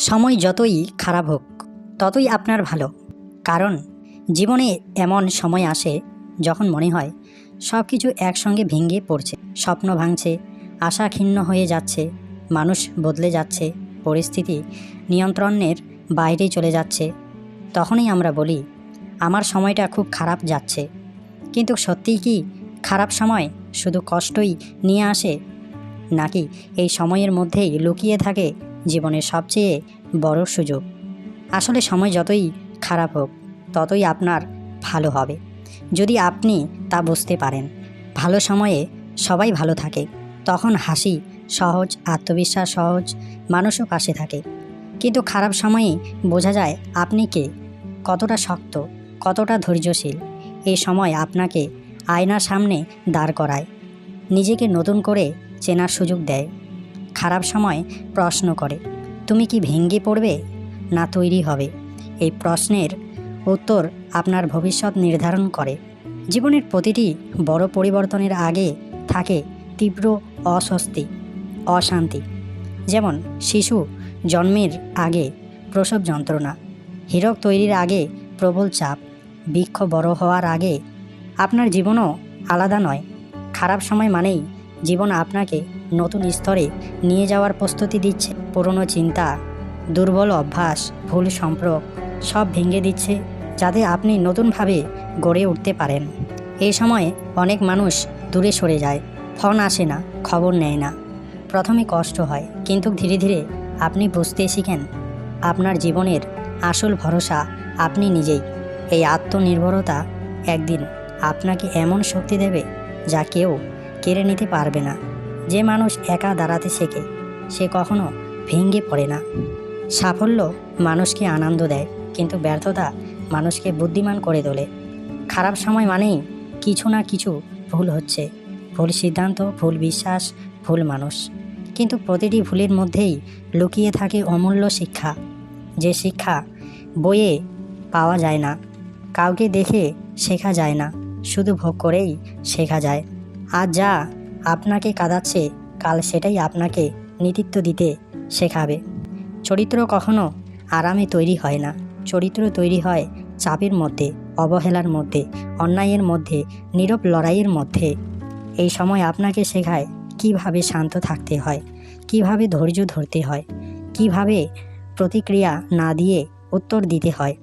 সময় যতই খারাপ হোক, ততই আপনার ভালো। কারণ, জীবনে এমন সময় আসে যখন মনে হয় সব কিছু একসঙ্গে ভেঙে পড়ছে। স্বপ্ন ভাঙছে, আশা ক্ষীণ হয়ে যাচ্ছে, মানুষ বদলে যাচ্ছে, পরিস্থিতি নিয়ন্ত্রণের বাইরে চলে যাচ্ছে। তখনই আমরা বলি, আমার সময়টা খুব খারাপ যাচ্ছে। কিন্তু সত্যিই কি খারাপ সময় শুধু কষ্টই নিয়ে আসে? নাকি এই সময়ের মধ্যেই লুকিয়ে থাকে জীবনের সবচেয়ে বড় সুযোগ। আসলে সময় যতই খারাপ হোক, ততই আপনার ভালো হবে। যদি আপনি তা বুঝতে পারেন, ভালো সময়ে সবাই ভালো থাকে, তখন হাসি সহজ, আত্মবিশ্বাস সহজ, মানুষও পাশে থাকে। কিন্তু খারাপ সময়ে বোঝা যায় আপনি কে, কতটা শক্ত, কতটা ধৈর্যশীল। এই সময় আপনাকে আয়নার সামনে দাঁড় করায়, নিজেকে নতুন করে চেনার সুযোগ দেয়। খারাপ সময় প্রশ্ন করে, তুমি কি ভেঙে পড়বে? না, তৈরি হবে। এই প্রশ্নের উত্তর আপনার ভবিষ্যৎ নির্ধারণ করে। জীবনের প্রতিটি বড় পরিবর্তনের আগে থাকে তীব্র অস্বস্তি, অশান্তি। যেমন শিশু জন্মের আগে প্রসব যন্ত্রণা, হীরক তৈরির আগে প্রবল চাপ, বৃক্ষ বড় হওয়ার আগে আপনার জীবনও আলাদা নয়। খারাপ সময় মানেই জীবন আপনাকে নতুন স্তরে নিয়ে যাওয়ার প্রস্তুতি দিচ্ছে পুরনো চিন্তা, দুর্বল অভ্যাস, ভুল সম্পর্ক, সব ভেঙে দিচ্ছে যাতে আপনি নতুনভাবে গড়ে উঠতে পারেন। এই সময়ে অনেক মানুষ দূরে সরে যায়, ফোন আসে না, খবর নেয় না। প্রথমে কষ্ট হয়, কিন্তু ধীরে ধীরে আপনি বুঝতে শিখেন, আপনার জীবনের আসল ভরসা আপনি নিজেই। এই আত্মনির্ভরতা একদিন আপনাকে এমন শক্তি দেবে যা কেউ কেড়ে নিতে পারবে না। যে মানুষ একা দাঁড়াতে শেখে, সে কখনো ভেঙে পড়ে না। সাফল্য মানুষকে আনন্দ দেয়, কিন্তু ব্যর্থতা মানুষকে বুদ্ধিমান করে তোলে। খারাপ সময় মানেই কিছু না কিছু ভুল হচ্ছে। ভুল সিদ্ধান্ত, ভুল বিশ্বাস, ভুল মানুষ। কিন্তু প্রতিটি ভুলের মধ্যেই লুকিয়ে থাকে অমূল্য শিক্ষা। যে শিক্ষা বইয়ে পাওয়া যায় না, কাউকে দেখে শেখা যায় না, শুধু ভোগ করেই শেখা যায়। আর যা আপনাকে কাঁদাচ্ছে, কাল সেটাই আপনাকে নেতৃত্ব দিতে শেখাবে। চরিত্র কখনো আরামে তৈরি হয় না। চরিত্র তৈরি হয় চাপের মধ্যে, অবহেলার মধ্যে, অন্যায়ের মধ্যে, নীরব লড়াইয়ের মধ্যে। এই সময় আপনাকে শেখায় কীভাবে শান্ত থাকতে হয়, কীভাবে ধৈর্য ধরতে হয়, কীভাবে প্রতিক্রিয়া না দিয়ে উত্তর দিতে হয়।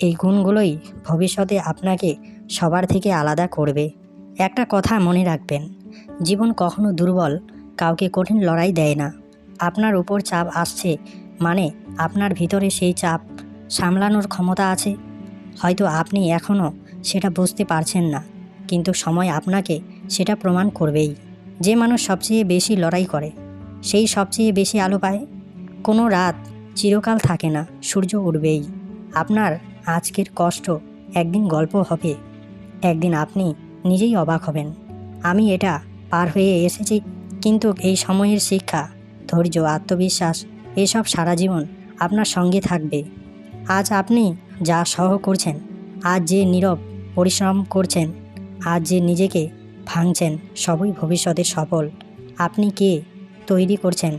এই গুণগুলোই ভবিষ্যতে আপনাকে সবার থেকে আলাদা করবে। একটা কথা মনে রাখবেন জীবন কখনো দুর্বল, কাউকে কঠিন লড়াই দেয় না। আপনার উপর চাপ আসছে মানে আপনার ভিতরে সেই চাপ সামলানোর ক্ষমতা আছে। হয়তো আপনি এখনও সেটা বুঝতে পারছেন না, কিন্তু সময় আপনাকে সেটা প্রমাণ করবেই। যে মানুষ সবচেয়ে বেশি লড়াই করে, সেই সবচেয়ে বেশি আলো পায়। কোনো রাত চিরকাল থাকে না, সূর্য উঠবেই। আপনার আজকের কষ্ট একদিন গল্প হবে, একদিন আপনি নিজেই অবাক হবেন। আমি এটা পার হয়ে এসেছি, কিন্তু এই সময়ের শিক্ষা, ধৈর্য, আত্মবিশ্বাস, এসব সারা জীবন আপনার সঙ্গে থাকবে। আজ আপনি যা সহ করছেন, আজ যে নীরব পরিশ্রম করছেন, আজ যে নিজেকে ভাঙছেন, সবই ভবিষ্যতে সফল। আপনি কে? তৈরি করছেন।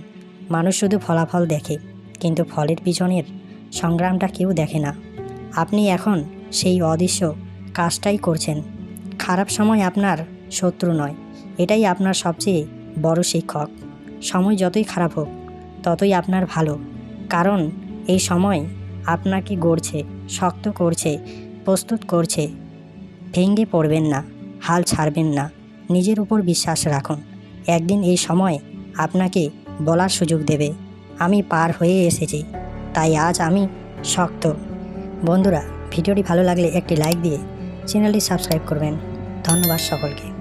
মানুষ শুধু ফলাফল দেখে, কিন্তু ফলের পিছনের সংগ্রামটা কেউ দেখে না। আপনি এখন সেই অদৃশ্য কাজটাই করছেন। খারাপ সময় আপনার শত্রু নয়। এটাই আপনার সবচেয়ে বড় শিক্ষক। সময় যতই খারাপ হোক, ততই আপনার ভালো। কারণ এই সময় আপনাকে গড়ছে, শক্ত করছে, প্রস্তুত করছে। ভেঙে পড়বেন না, হাল ছাড়বেন না। নিজের উপর বিশ্বাস রাখুন। একদিন এই সময় আপনাকে বলার সুযোগ দেবে। আমি পার হয়ে এসেছি, তাই আজ আমি শক্ত। বন্ধুরা, ভিডিওটি ভালো লাগলে একটি লাইক দিয়ে চ্যানেলটি সাবস্ক্রাইব করবেন। ধন্যবাদ সকলকে।